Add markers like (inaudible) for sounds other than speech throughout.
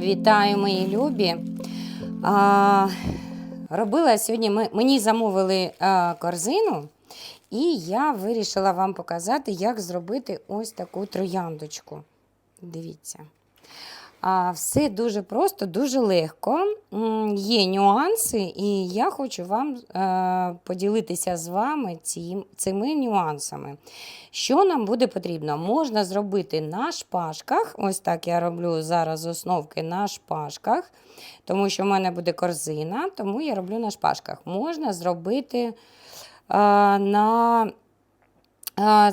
Вітаю, мої любі. А, робила сьогодні, ми, мені замовили а, корзину, і я вирішила вам показати, як зробити ось таку трояндочку. Дивіться. Все дуже просто, дуже легко. Є нюанси, і я хочу вам е, поділитися з вами цими нюансами. Що нам буде потрібно? Можна зробити на шпажках. Ось так я роблю зараз основки на шпажках, тому що в мене буде корзина, тому я роблю на шпажках. Можна зробити е, на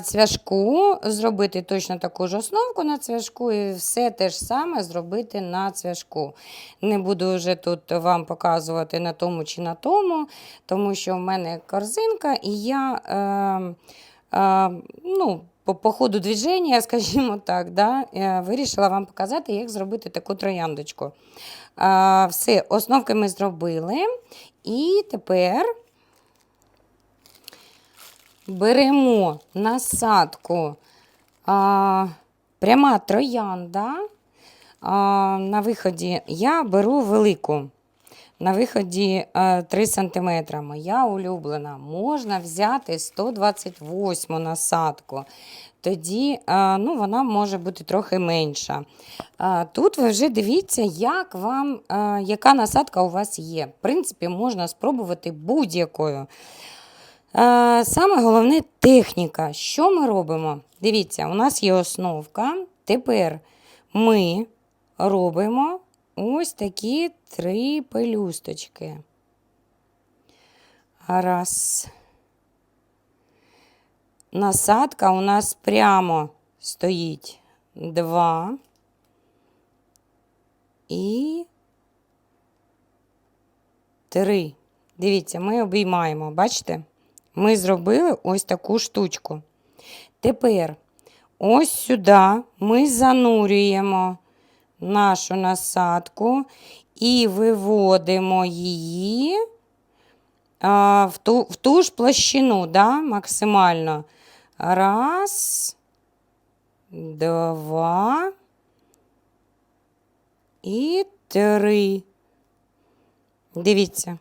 цвяшку, зробити точно таку ж основку на цвяшку і все те ж саме зробити на цвяшку. Не буду вже тут вам показувати на тому чи на тому, тому що в мене корзинка, і я е, е, ну, по, по ходу движення, (laughs) скажімо так, да, е, вирішила вам показати, як зробити таку трояндочку. Е, все, основки ми зробили. І тепер беремо насадку а, пряма троянда. А, на виході я беру велику. На виході 3 см. Моя улюблена. Можна взяти 128 насадку. Тоді ну, вона може бути трохи менша. Тут ви вже дивіться, як вам, яка насадка у вас є. В принципі, можна спробувати будь-якою. Е, Саме головне техніка. Що ми робимо? Дивіться, у нас є основка. Тепер ми робимо ось такі три пелюсточки. Раз. Насадка у нас прямо стоїть. Два. І три. Дивіться, ми обіймаємо, бачите? Ми зробили ось таку штучку. Тепер ось сюди ми занурюємо нашу насадку і виводимо її а, в, ту, в ту ж площину, да, максимально. Раз, два і три. Дивіться.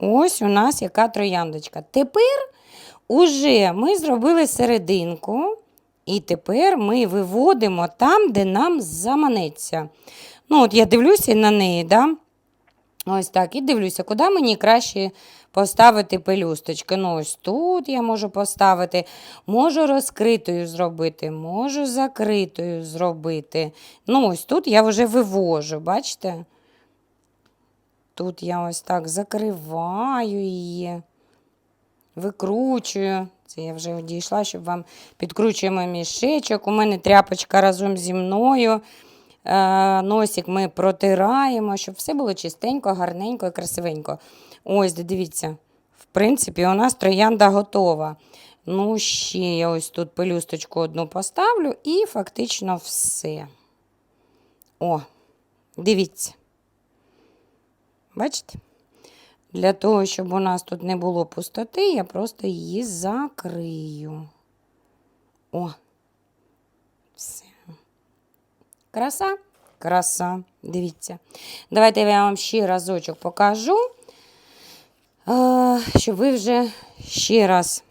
Ось у нас яка трояндочка. Тепер уже ми зробили серединку, і тепер ми виводимо там, де нам заманеться. Ну, от я дивлюся на неї, да? ось так, і дивлюся, куди мені краще поставити пелюсточки. Ну, ось тут я можу поставити, можу розкритою зробити, можу закритою зробити. Ну, ось тут я вже вивожу, бачите? Тут я ось так закриваю її, викручую. Це я вже одійшла, щоб вам підкручуємо мішечок. У мене тряпочка разом зі мною. Е, Носик ми протираємо, щоб все було чистенько, гарненько і красивенько. Ось, дивіться, в принципі, у нас троянда готова. Ну, ще я ось тут пелюсточку одну поставлю і фактично все. О, дивіться. Бачите? Для того, щоб у нас тут не було пустоти, я просто її закрию. О, все. Краса, краса. Дивіться. Давайте я вам ще разочок покажу, щоб ви вже ще раз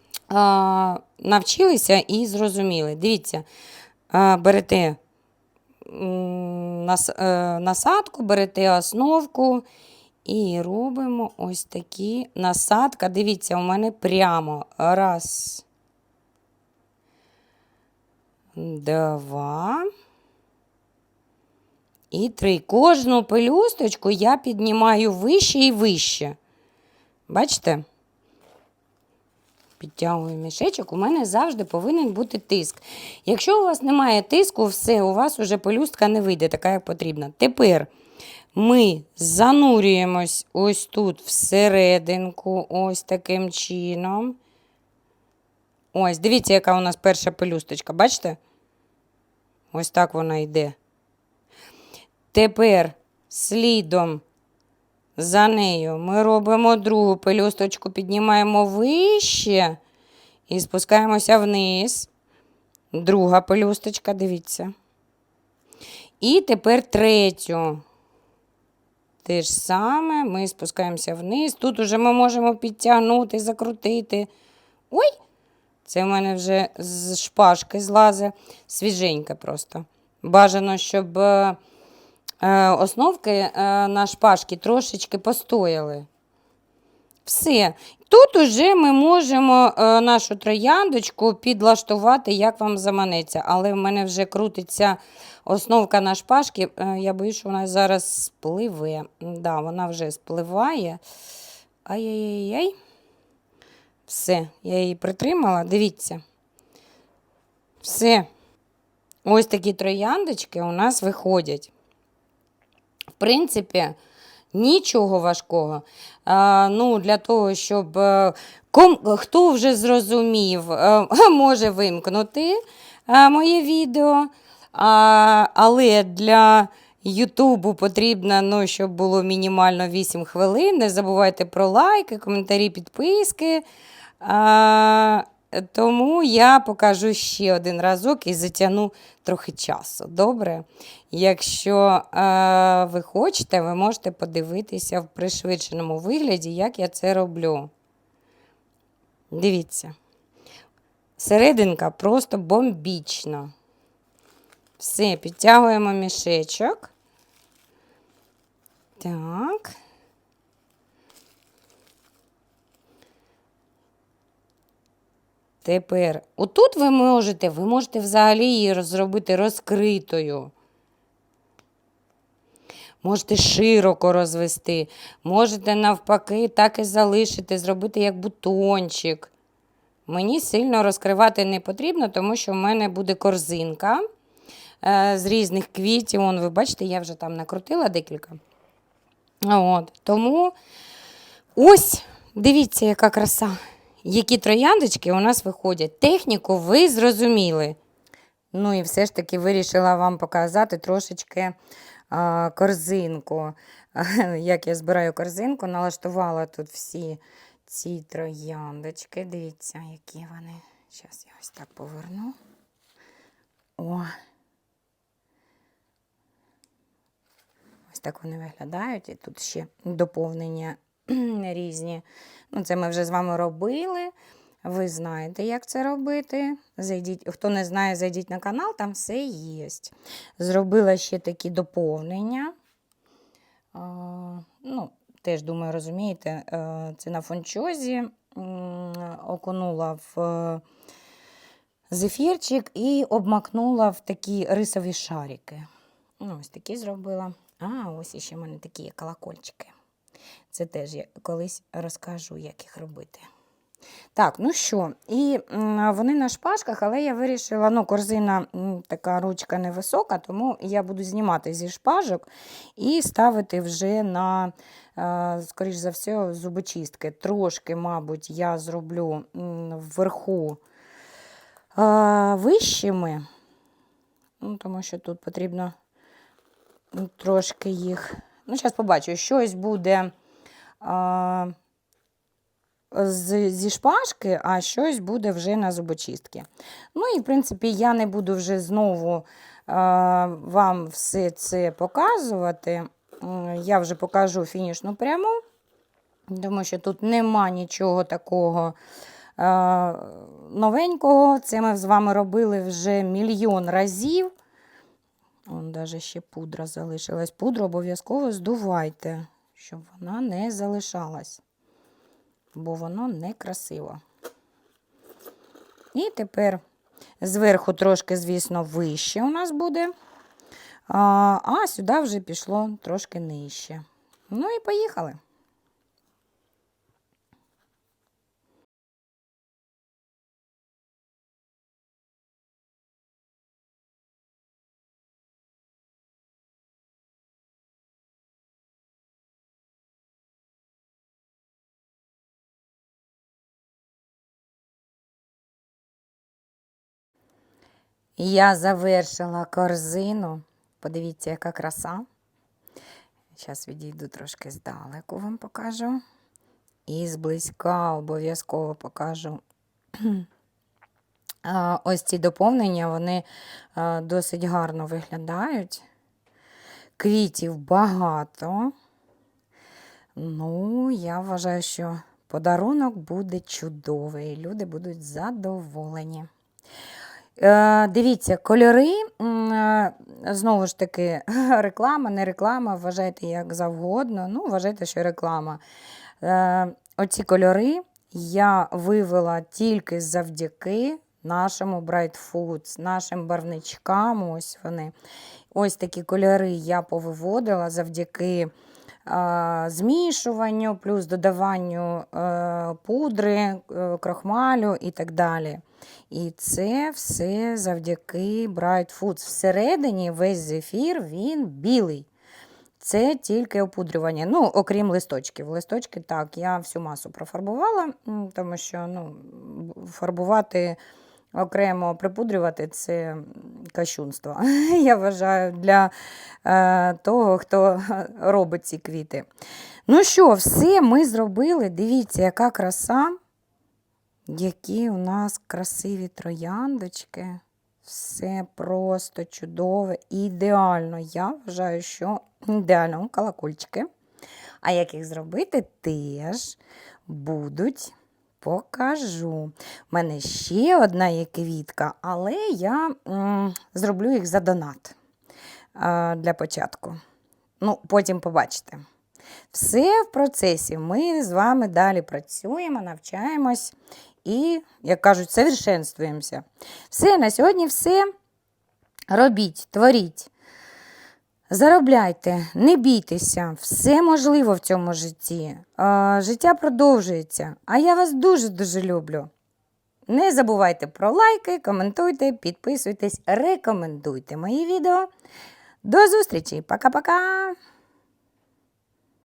навчилися і зрозуміли. Дивіться, берете е, насадку, берете основку. І робимо ось такі насадка. Дивіться, у мене прямо. Раз. Два. І три. Кожну пелюсточку я піднімаю вище і вище. Бачите? Підтягую мішечок, у мене завжди повинен бути тиск. Якщо у вас немає тиску, все, у вас вже пелюстка не вийде, така, як потрібно. Тепер ми занурюємось ось тут всерединку, ось таким чином. Ось, дивіться, яка у нас перша пелюсточка, бачите? Ось так вона йде. Тепер слідом за нею ми робимо другу пелюсточку, піднімаємо вище і спускаємося вниз. Друга пелюсточка, дивіться. І тепер третю. Те ж саме, ми спускаємося вниз. Тут уже ми можемо підтягнути, закрутити. Ой! Це в мене вже з шпажки злазе, свіженьке просто. Бажано, щоб е, основки е, на шпажки трошечки постояли. Все. Тут уже ми можемо е, нашу трояндочку підлаштувати, як вам заманеться. Але в мене вже крутиться основка на шпажки. Е, я боюсь, що вона зараз спливе. Да, вона вже спливає. Ай-яй-яй. Все, я її притримала. Дивіться. Все. Ось такі трояндочки у нас виходять. В принципі, нічого важкого. А, ну, Для того, щоб е, ком, хто вже зрозумів, е, (laughs) може вимкнути е, моє відео. А, але для Ютубу потрібно, ну, щоб було мінімально 8 хвилин. Не забувайте про лайки, коментарі, підписки. А, тому я покажу ще один разок і затягну трохи часу. Добре? Якщо е, ви хочете, ви можете подивитися в пришвидшеному вигляді, як я це роблю. Дивіться. Серединка просто бомбічна. Все, підтягуємо мішечок. Так. Тепер, отут ви можете, ви можете взагалі її зробити розкритою. Можете широко розвести, можете навпаки так і залишити, зробити як бутончик. Мені сильно розкривати не потрібно, тому що в мене буде корзинка е, з різних квітів. Вон, ви бачите, я вже там накрутила декілька. От, Тому ось, дивіться, яка краса. Які трояндочки у нас виходять. Техніку ви зрозуміли. Ну і все ж таки вирішила вам показати трошечки а, корзинку. (laughs) Як я збираю корзинку, налаштувала тут всі ці трояндочки. Дивіться, які вони. Зараз я ось так поверну. О. Ось так вони виглядають. І тут ще доповнення (clears throat) різні. Ну, Це ми вже з вами робили. Ви знаєте, як це робити. Зайдіть, Хто не знає, зайдіть на канал, там все є. Зробила ще такі доповнення. А, ну, Теж, думаю, розумієте, е, це на фунчозі окунула в е, зефірчик і обмакнула в такі рисові шарики. Ну, Ось такі зробила. А, ось іще в мене такі колокольчики. Це теж я колись розкажу, як їх робити. Так, ну що, і вони на шпажках, але я вирішила, ну, корзина така ручка невисока, тому я буду знімати зі шпажок і ставити вже на, скоріш за все, зубочистки. Трошки, мабуть, я зроблю вверху вищими, ну, тому що тут потрібно трошки їх. Ну, зараз побачу, щось буде а, з, зі шпажки, а щось буде вже на зубочистки. Ну і, в принципі, я не буду вже знову а, вам все це показувати. Я вже покажу фінішну пряму, тому що тут нема нічого такого новенького. Це ми з вами робили вже мільйон разів. Вон даже ще пудра залишилась. Пудру обов'язково здувайте, щоб вона не залишалась, бо воно некрасиво. І тепер зверху трошки, звісно, вище у нас буде, а, сюди вже пішло трошки нижче. Ну і поїхали. Я завершила корзину. Подивіться, яка краса. Зараз відійду трошки здалеку, вам покажу. І зблизька обов'язково покажу. (clears throat) Ось ці доповнення, вони досить гарно виглядають. квітів багато. Ну, я вважаю, що подарунок буде чудовий. Люди будуть задоволені. Е, дивіться, кольори, е, знову ж таки, (laughs) реклама, не реклама, вважайте як завгодно. Ну, вважайте, що реклама. Е, оці кольори я вивела тільки завдяки нашому Bright Foods, нашим барвничкам. Ось вони. Ось такі кольори я повиводила завдяки змішуванню, плюс додаванню е, пудри, е, крохмалю і так далі. І це все завдяки Bright Foods. Всередині весь зефір він білий. Це тільки опудрювання. Ну, окрім листочків. Листочки так, я всю масу профарбувала, тому що ну, фарбувати окремо припудрювати це кощунство. (laughs) Я вважаю для е, того, хто робить ці квіти. Ну що, все ми зробили. Дивіться, яка краса. Які у нас красиві трояндочки. Все просто чудове, ідеально. Я вважаю, що ідеально колокольчики. А як їх зробити, теж будуть покажу. У мене ще одна є квітка, але я м, зроблю їх за донат а, для початку. Ну, потім побачите. Все в процесі. Ми з вами далі працюємо, навчаємось і, як кажуть, совершенствуємося. Все, на сьогодні все. Робіть, творіть. Заробляйте, не бійтеся, все можливо в цьому житті. Життя продовжується, а я вас дуже-дуже люблю. Не забувайте про лайки, коментуйте, підписуйтесь, рекомендуйте мої відео. До зустрічі! Пока-пока!